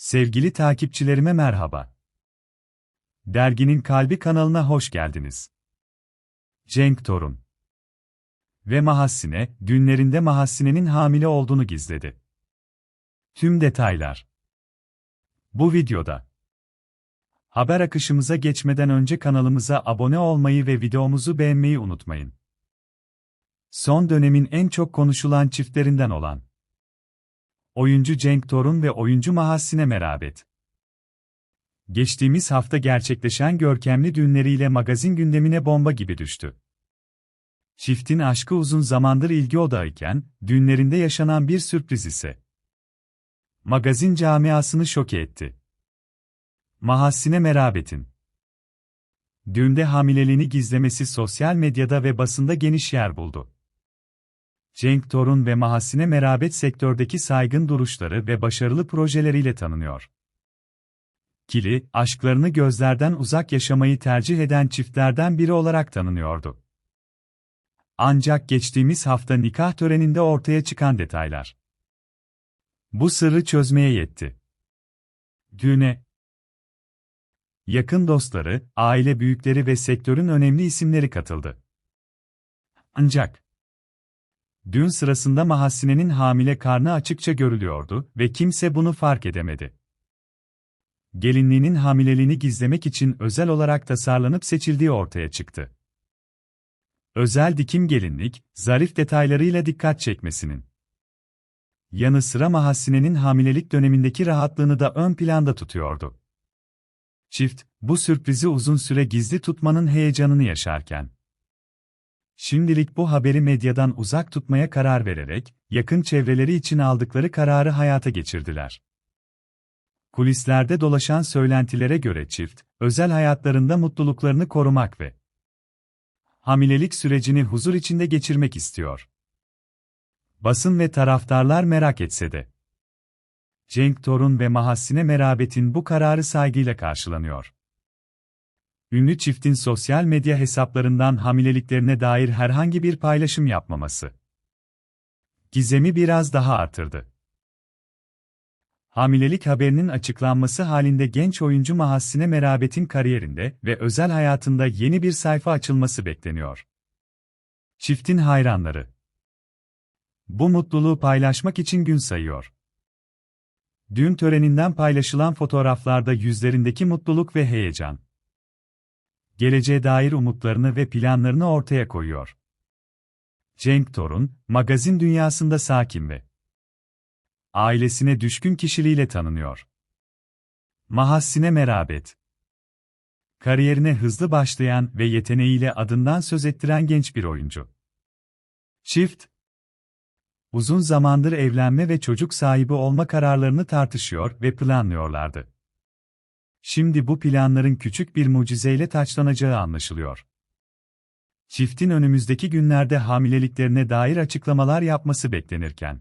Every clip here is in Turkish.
Sevgili takipçilerime merhaba. Derginin Kalbi kanalına hoş geldiniz. Cenk Torun ve Mahassine, günlerinde Mahassine'nin hamile olduğunu gizledi. Tüm detaylar bu videoda. Haber akışımıza geçmeden önce kanalımıza abone olmayı ve videomuzu beğenmeyi unutmayın. Son dönemin en çok konuşulan çiftlerinden olan oyuncu Cenk Torun ve oyuncu Mahassine Merabet. Geçtiğimiz hafta gerçekleşen görkemli düğünleriyle magazin gündemine bomba gibi düştü. Çiftin aşkı uzun zamandır ilgi odağıyken, düğünlerinde yaşanan bir sürpriz ise magazin camiasını şoke etti. Mahassine Merabet'in düğünde hamileliğini gizlemesi sosyal medyada ve basında geniş yer buldu. Cenk Torun ve Mahassine Merabet sektördeki saygın duruşları ve başarılı projeleriyle tanınıyor. Kili, aşklarını gözlerden uzak yaşamayı tercih eden çiftlerden biri olarak tanınıyordu. Ancak geçtiğimiz hafta nikah töreninde ortaya çıkan detaylar bu sırrı çözmeye yetti. Düğüne yakın dostları, aile büyükleri ve sektörün önemli isimleri katıldı. Ancak Düğün sırasında Mahassine'nin hamile karnı açıkça görülüyordu ve kimse bunu fark edemedi. Gelinliğinin hamileliğini gizlemek için özel olarak tasarlanıp seçildiği ortaya çıktı. Özel dikim gelinlik, zarif detaylarıyla dikkat çekmesinin yanı sıra Mahassine'nin hamilelik dönemindeki rahatlığını da ön planda tutuyordu. Çift, bu sürprizi uzun süre gizli tutmanın heyecanını yaşarken, Şimdilik bu haberi medyadan uzak tutmaya karar vererek, yakın çevreleri için aldıkları kararı hayata geçirdiler. Kulislerde dolaşan söylentilere göre çift, özel hayatlarında mutluluklarını korumak ve hamilelik sürecini huzur içinde geçirmek istiyor. Basın ve taraftarlar merak etse de. Cenk Torun ve Mahassine Merabet'in bu kararı saygıyla karşılanıyor ünlü çiftin sosyal medya hesaplarından hamileliklerine dair herhangi bir paylaşım yapmaması. Gizemi biraz daha artırdı. Hamilelik haberinin açıklanması halinde genç oyuncu Mahassine Merabet'in kariyerinde ve özel hayatında yeni bir sayfa açılması bekleniyor. Çiftin hayranları bu mutluluğu paylaşmak için gün sayıyor. Düğün töreninden paylaşılan fotoğraflarda yüzlerindeki mutluluk ve heyecan geleceğe dair umutlarını ve planlarını ortaya koyuyor. Cenk Torun, magazin dünyasında sakin ve ailesine düşkün kişiliğiyle tanınıyor. Mahassine Merabet Kariyerine hızlı başlayan ve yeteneğiyle adından söz ettiren genç bir oyuncu. Çift Uzun zamandır evlenme ve çocuk sahibi olma kararlarını tartışıyor ve planlıyorlardı. Şimdi bu planların küçük bir mucizeyle taçlanacağı anlaşılıyor. Çiftin önümüzdeki günlerde hamileliklerine dair açıklamalar yapması beklenirken,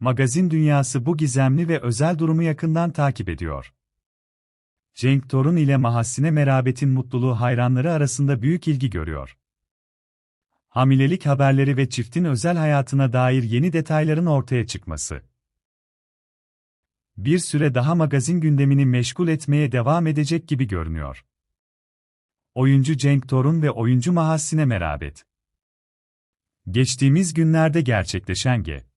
magazin dünyası bu gizemli ve özel durumu yakından takip ediyor. Cenk Torun ile Mahassine Merabet'in mutluluğu hayranları arasında büyük ilgi görüyor. Hamilelik haberleri ve çiftin özel hayatına dair yeni detayların ortaya çıkması bir süre daha magazin gündemini meşgul etmeye devam edecek gibi görünüyor. Oyuncu Cenk Torun ve oyuncu Mahassine Merabet Geçtiğimiz günlerde gerçekleşen G.